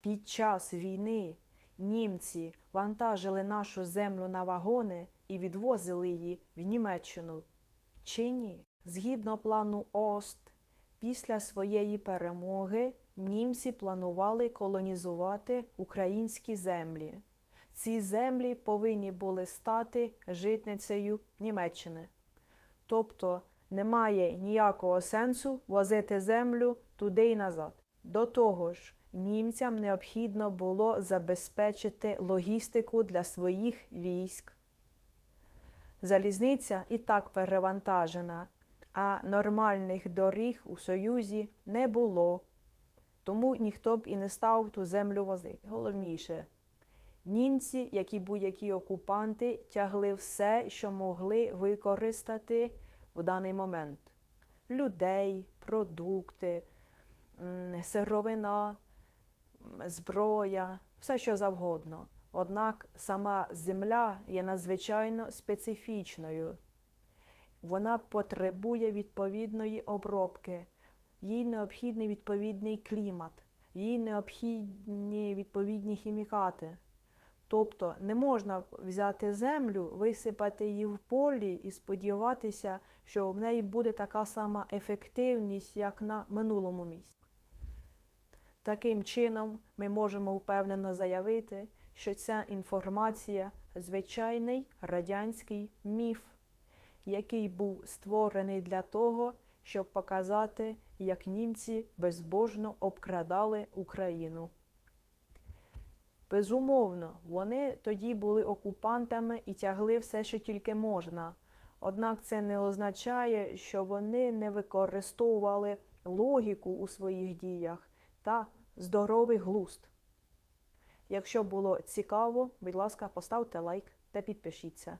під час війни німці вантажили нашу землю на вагони і відвозили її в Німеччину? Чи ні? Згідно плану Ост, після своєї перемоги німці планували колонізувати українські землі. Ці землі повинні були стати житницею Німеччини. Тобто немає ніякого сенсу возити землю туди і назад. До того ж, німцям необхідно було забезпечити логістику для своїх військ. Залізниця і так перевантажена, а нормальних доріг у Союзі не було. Тому ніхто б і не став ту землю возити. Головніше, німці, як і будь-які окупанти, тягли все, що могли використати в даний момент: людей, продукти, сировина, зброя, все що завгодно. Однак сама земля є надзвичайно специфічною. Вона потребує відповідної обробки, їй необхідний відповідний клімат, їй необхідні відповідні хімікати. Тобто не можна взяти землю, висипати її в полі і сподіватися, що в неї буде така сама ефективність, як на минулому місці. Таким чином, ми можемо впевнено заявити, що ця інформація звичайний радянський міф, який був створений для того, щоб показати, як німці безбожно обкрадали Україну. Безумовно, вони тоді були окупантами і тягли все, що тільки можна. Однак це не означає, що вони не використовували логіку у своїх діях та здоровий глуст. Якщо було цікаво, будь ласка, поставте лайк та підпишіться.